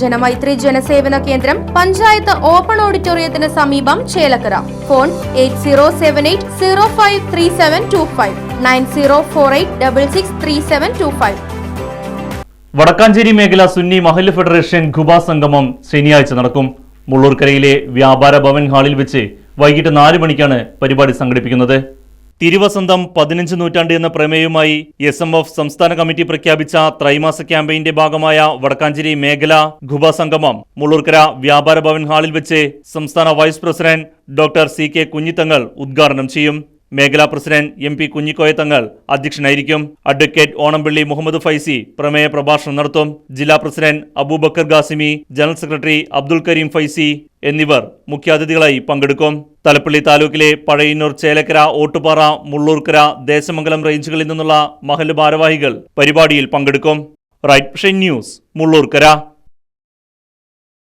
ജനമൈത്രി ജനസേവന കേന്ദ്രം പഞ്ചായത്ത് ഓപ്പൺ ഓഡിറ്റോറിയത്തിന് സമീപം Chelakkara. Phone eight zero seven eight zero five three seven two five. Nine zero four eight double six three seven two five. Vadakkanchery മേഖല സുന്നി മഹല്ല് federation Quba സംഗമം ശനിയാഴ്ച നടക്കും. മുള്ളൂർക്കരയിലെ വ്യാപാര ഭവൻ ഹാളിൽ വെച്ച് വൈകിട്ട് നാല് മണിക്കാണ് പരിപാടി സംഘടിപ്പിക്കുന്നത്. തിരുവസന്തം പതിനഞ്ച് നൂറ്റാണ്ട് എന്ന പ്രമേയവുമായി എസ് എം എഫ് സംസ്ഥാന കമ്മിറ്റി പ്രഖ്യാപിച്ച ത്രൈമാസ ക്യാമ്പയിന്റെ ഭാഗമായ വടക്കാഞ്ചേരി മേഖല ഖുബ സംഗമം മുള്ളൂർക്കര വ്യാപാര ഭവൻ ഹാളിൽ വെച്ച് സംസ്ഥാന vice president doctor C K Kunhithangal ഉദ്ഘാടനം ചെയ്യും. മേഖലാ പ്രസിഡന്റ് എം പി കുഞ്ഞിക്കോയ തങ്ങൾ അധ്യക്ഷനായിരിക്കും. അഡ്വക്കേറ്റ് ഓണംപിള്ളി മുഹമ്മദ് ഫൈസി പ്രമേയ പ്രഭാഷണം നടത്തും. ജില്ലാ president Aboobacker Qasimi general secretary Abdul Kareem Faizy എന്നിവർ മുഖ്യാതിഥികളായി പങ്കെടുക്കും. തലപ്പള്ളി താലൂക്കിലെ പഴയന്നൂർ ചേലക്കര ഓട്ടുപാറ മുള്ളൂർക്കര ദേശമംഗലം റേഞ്ചുകളിൽ നിന്നുള്ള മഹൽ ഭാരവാഹികൾ പരിപാടിയിൽ പങ്കെടുക്കും. Right news Mullurkara.